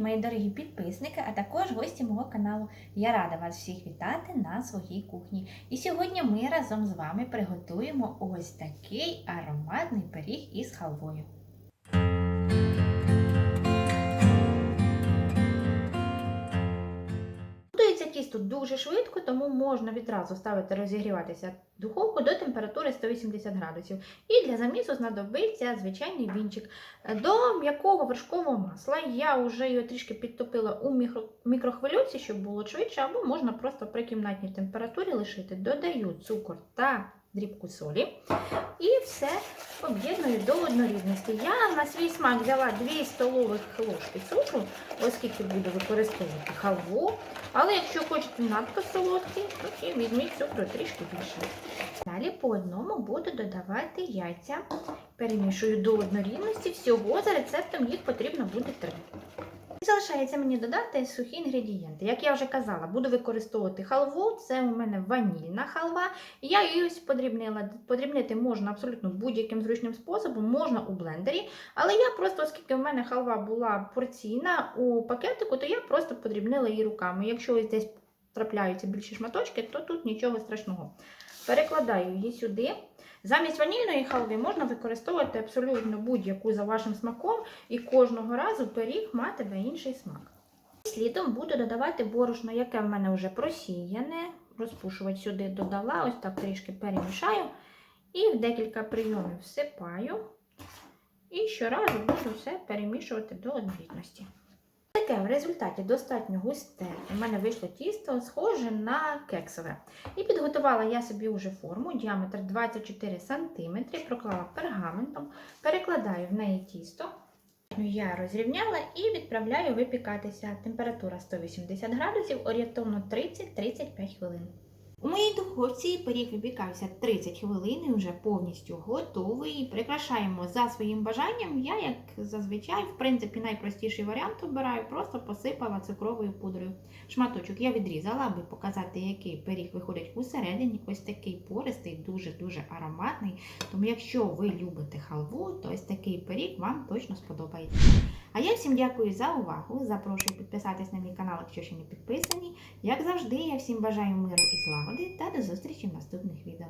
мої дорогі підписники, а також гості мого каналу. Я рада вас всіх вітати на своїй кухні. І сьогодні ми разом з вами приготуємо ось такий ароматний пиріг із халвою. Готується дуже швидко, тому можна відразу ставити розігріватися духовку до температури 180 градусів. І для замісу знадобиться звичайний вінчик. До м'якого вершкового масла я вже його трішки підтопила у мікро- мікрохвильовці, щоб було швидше, або можна просто при кімнатній температурі лишити. Додаю цукор та дрібку солі. І все об'єдную до однорідності. Я на свій смак взяла 2 столових ложки цукру, оскільки буду використовувати халву. Але якщо хочете надто солодкий, то і візьміть цукру трішки більше. Далі по одному буду додавати яйця. Перемішую до однорідності. Всього за рецептом їх потрібно буде три. Залишається мені додати сухі інгредієнти. Як я вже казала, буду використовувати халву. Це у мене ванільна халва. Я її ось подрібнила. Подрібнити можна абсолютно будь-яким зручним способом, можна у блендері. Але я просто, оскільки в мене халва була порційна у пакетику, то я просто подрібнила її руками. Якщо ось десь трапляються більші шматочки, то тут нічого страшного. Перекладаю її сюди. Замість ванільної халви можна використовувати абсолютно будь-яку за вашим смаком, і кожного разу пиріг матиме інший смак. Слідом буду додавати борошно, яке в мене вже просіяне. Розпушувач сюди додала, ось так трішки перемішаю. І в декілька прийомів всипаю. І щоразу буду все перемішувати до однорідності. Таке в результаті достатньо густе. У мене вийшло тісто схоже на кексове. І підготувала я собі уже форму, діаметр 24 см, проклала пергаментом, перекладаю в неї тісто. Я розрівняла і відправляю випікатися. Температура 180 градусів, орієнтовно 30-35 хвилин. У моїй духовці пиріг випікався 30 хвилин і вже повністю готовий. Прикрашаємо за своїм бажанням. Я, як зазвичай, в принципі, найпростіший варіант обираю, просто посипала цукровою пудрою. Шматочок я відрізала, аби показати, який пиріг виходить усередині. Ось такий пористий, дуже-дуже ароматний. Тому, якщо ви любите халву, то ось такий пиріг вам точно сподобається. А я всім дякую за увагу. Запрошую підписатись на мій канал, якщо ще не підписані. Як завжди, я всім бажаю миру і злагоди та до зустрічі в наступних відео.